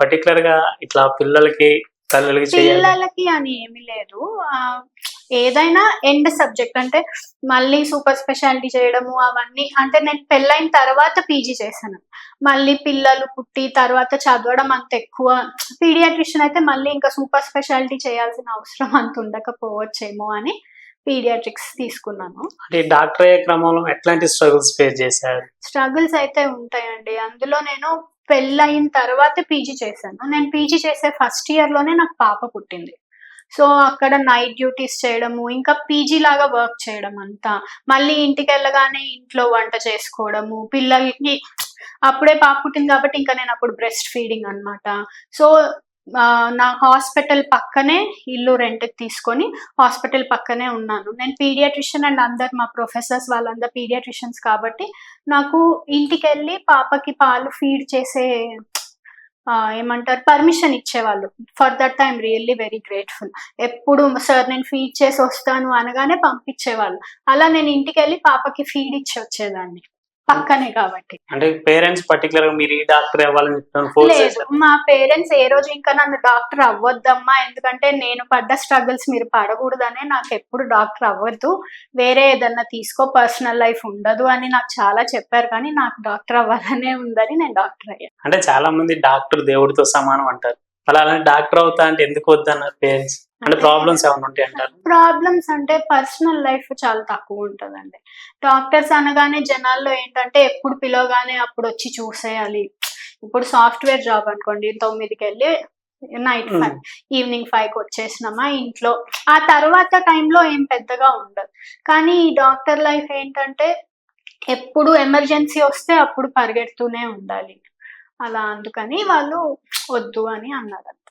పర్టికులర్గా ఇట్లా పిల్లలకి తల్లులకి పిల్లలకి అని ఏమీ లేదు. ఏదైనా ఎండ్ సబ్జెక్ట్ అంటే మళ్ళీ సూపర్ స్పెషాలిటీ చేయడము అవన్నీ అంటే నేను పెళ్ళైన తర్వాత పీజీ చేశాను. మళ్ళీ పిల్లలు పుట్టి తర్వాత చదవడం అంత ఎక్కువ పీడియాట్రిషియన్ అయితే మళ్ళీ ఇంకా సూపర్ స్పెషాలిటీ చేయాల్సిన అవసరం అంత ఉండకపోవచ్చేమో అని పీడియాట్రిక్స్ తీసుకున్నాను. అంటే డాక్టర్ అయ్యే క్రమంలో ఎట్లాంటి స్ట్రగుల్స్ ఫేస్ చేశారు? స్ట్రగుల్స్ అయితే ఉంటాయండి. అందులో నేను పెళ్ళయిన తర్వాత పీజీ చేశాను. నేను పీజీ చేసే ఫస్ట్ ఇయర్లోనే నాకు పాప పుట్టింది. సో అక్కడ నైట్ డ్యూటీస్ చేయడము ఇంకా పీజీ లాగా వర్క్ చేయడం అంతా. మళ్ళీ ఇంటికి వెళ్ళగానే ఇంట్లో వంట చేసుకోవడము పిల్లలకి అప్పుడే పాప పుట్టింది కాబట్టి ఇంకా నేను అప్పుడు బ్రెస్ట్ ఫీడింగ్ అన్నమాట. సో నా హాస్పిటల్ పక్కనే ఇల్లు రెంట్కి తీసుకొని హాస్పిటల్ పక్కనే ఉన్నాను. నేను పీడియాట్రిషియన్ అండ్ అందరు మా ప్రొఫెసర్స్ వాళ్ళందరూ పీడియాట్రిషియన్స్ కాబట్టి నాకు ఇంటికి వెళ్ళి పాపకి పాలు ఫీడ్ చేసే ఏమంటారు పర్మిషన్ ఇచ్చేవాళ్ళు. For that I'm really very grateful. ఎప్పుడు సార్ నేను ఫీడ్ చేసి వస్తాను అనగానే పంపించేవాళ్ళు. అలా నేను ఇంటికి వెళ్ళి పాపకి ఫీడ్ ఇచ్చి వచ్చేదాన్ని. పక్కనే కాబట్టి. అంటే పేరెంట్స్ పర్టికులర్గా మీరు డాక్టర్ అవ్వాలని లేదు మా పేరెంట్స్ ఏ రోజు ఇంకా నన్ను డాక్టర్ అవ్వద్దమ్మా ఎందుకంటే నేను పడ్డ స్ట్రగుల్స్ మీరు పడకూడదనే నాకు ఎప్పుడు డాక్టర్ అవ్వద్దు. వేరే ఏదన్నా తీసుకో పర్సనల్ లైఫ్ ఉండదు అని నాకు చాలా చెప్పారు కానీ నాకు డాక్టర్ అవ్వాలనే ఉందని నేను డాక్టర్ అయ్యాను అంటే చాలా మంది డాక్టర్ దేవుడితో సమానం అంటారు. అలా అలానే డాక్టర్ అవుతా అంటే ఎందుకు వద్దన్నారు పేరెంట్స్? అంటే ప్రాబ్లమ్స్ ఏమైనా ఉంటాయి అంటారు? ప్రాబ్లమ్స్ అంటే పర్సనల్ లైఫ్ చాలా తక్కువ ఉంటుందండి. డాక్టర్స్ అనగానే జనాల్లో ఏంటంటే ఎప్పుడు పిలవగానే అప్పుడు వచ్చి చూసేయాలి. ఇప్పుడు సాఫ్ట్వేర్ జాబ్ అనుకోండి తొమ్మిదికి వెళ్ళి నైట్ ఫైవ్ ఈవినింగ్ ఫైవ్కి వచ్చేసినామా ఇంట్లో. ఆ తర్వాత టైంలో ఏం పెద్దగా ఉండదు. కానీ ఈ డాక్టర్ లైఫ్ ఏంటంటే ఎప్పుడు ఎమర్జెన్సీ వస్తే అప్పుడు పరిగెడుతూనే ఉండాలి. అలా అందుకని వాళ్ళు వద్దు అని అన్నారు.